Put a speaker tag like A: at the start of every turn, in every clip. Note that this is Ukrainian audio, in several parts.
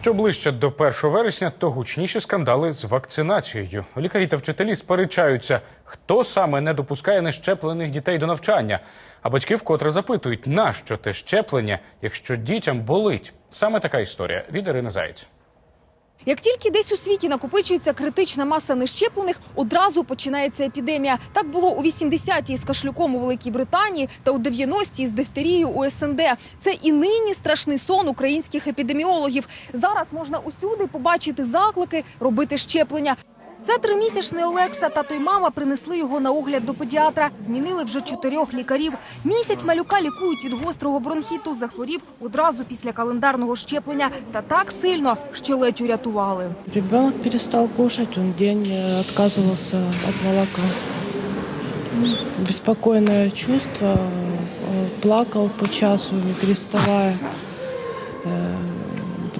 A: Що ближче до 1 вересня, то гучніші скандали з вакцинацією. Лікарі та вчителі сперечаються, хто саме не допускає нещеплених дітей до навчання. А батьки вкотре запитують, нащо те щеплення, якщо дітям болить. Саме така історія від Ірини Заєць.
B: Як тільки десь у світі накопичується критична маса нещеплених, одразу починається епідемія. Так було у 80-ті з кашлюком у Великій Британії та у 90-ті з дифтерією у СНД. Це і нині страшний сон українських епідеміологів. Зараз можна усюди побачити заклики робити щеплення. Це тримісячний Олекса. Тато й мама принесли його на огляд до педіатра. Змінили вже чотирьох лікарів. Місяць малюка лікують від гострого бронхіту. Захворів одразу після календарного щеплення. Та так сильно, що ледь урятували.
C: Ребенок перестал кушать, он день э, отказывался от молока. М, Беспокойное чувство, э, плакал по часу, не переставая.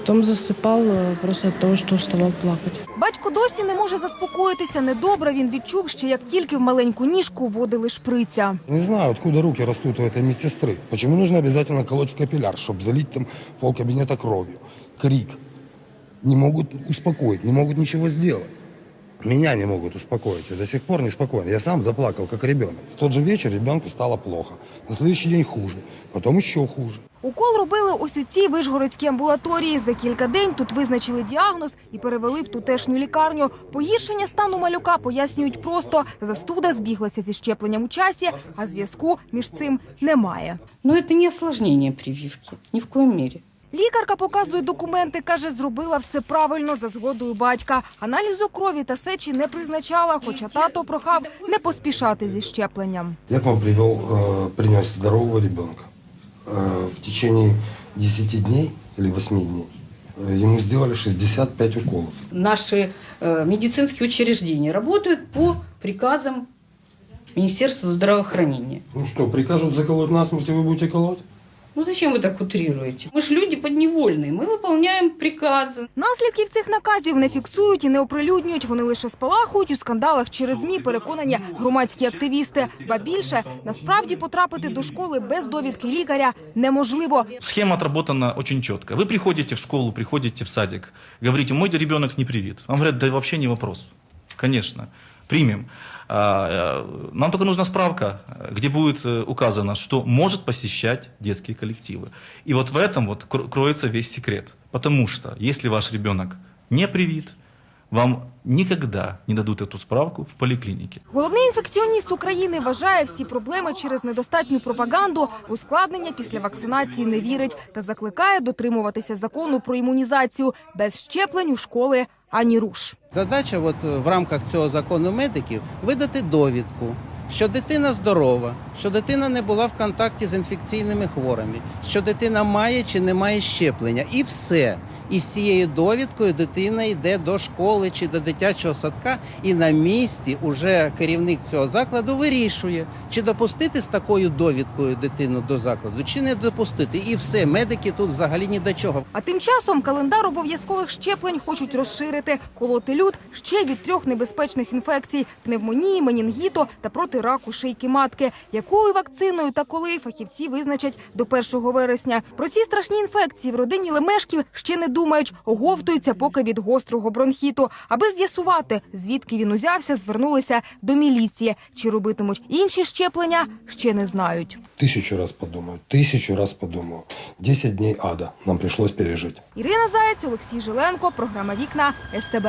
C: Э, Потом засыпал э, просто от того, что уставал плакать.
B: Батько досі не може заспокоїтися. Недобре він відчув, що як тільки в маленьку ніжку вводили шприця.
D: Не знаю, откуда руки растут у этой медсестры. Почему нужно обязательно колоть в капилляр, чтобы залить там полкабинета кровью? Крик. Не могут успокоить, не могут ничего сделать. Меня не могут успокоить. Я до сих пор не спокоен. Я сам заплакал, как ребенок. В тот же вечер ребенку стало плохо. На следующий день хуже. Потом еще хуже.
B: Укол робили ось у цій вишгородській амбулаторії. За кілька день тут визначили діагноз і перевели в тутешню лікарню. Погіршення стану малюка пояснюють просто. Застуда збіглася зі щепленням у часі, а зв'язку між цим немає.
E: Но это не осложнение прививки, ни в коем мере.
B: Лікарка показує документи, каже, зробила все правильно за згодою батька. Аналізу крові та сечі не призначала, хоча тато прохав не поспішати зі щепленням.
D: Я к вам привел, э, здорового ребенка. Э, в течение 10 дней или 8 дней э, ему сделали 65 уколов.
E: Наши э, медицинские учреждения работают по приказам Министерства здравоохранения.
D: Ну что, прикажут заколоть насмерть, и вы будете колоть?
E: Ну зачем вы так утрируете? Мы же люди подневольные, мы выполняем приказы.
B: Наслідків цих наказів не фіксують і не оприлюднюють. Вони лише спалахують у скандалах через ЗМІ, переконані громадські активісти. Ба більше насправді потрапити до школи без довідки лікаря неможливо.
F: Схема отработана очень четко. Вы приходите в школу, приходите в садик, говорите, мой ребенок не привит. Вам говорят, да вообще не вопрос. Конечно, примем. А, э, Нам только нужна справка, э, где будет э, указано, что может посещать детские коллективы. И вот в этом вот кро- кроется весь секрет. Потому что если ваш ребенок не привит, вам никогда не дадут эту справку в поликлинике.
B: Головний інфекціоніст України вважає всі проблеми через недостатню пропаганду. Ускладнення після вакцинації не вірить та закликає дотримуватися закону про імунізацію без щеплень у школи ані руш.
G: Задача от, е, в рамках цього закону медиків видати довідку, що дитина здорова, що дитина не була в контакті з інфекційними хворими, що дитина має чи не має щеплення. І все. І з цією довідкою дитина йде до школи чи до дитячого садка, і на місці уже керівник цього закладу вирішує, чи допустити з такою довідкою дитину до закладу, чи не допустити. І все, медики тут взагалі ні до чого.
B: А тим часом календар обов'язкових щеплень хочуть розширити, колоти люд ще від трьох небезпечних інфекцій – пневмонії, менінгіту та проти раку шийки матки. Якою вакциною та коли фахівці визначать до 1 вересня. Про ці страшні інфекції в родині Лемешків ще не думають, оговтуються поки від гострого бронхіту. Аби з'ясувати, звідки він узявся, звернулися до міліції. Чи робитимуть інші щеплення, ще не знають.
D: Тисячу раз подумаю, тисячу раз подумаю. Десять днів ада нам прийшлося пережити.
B: Ірина Заєць, Олексій Жиленко, програма Вікна СТБ.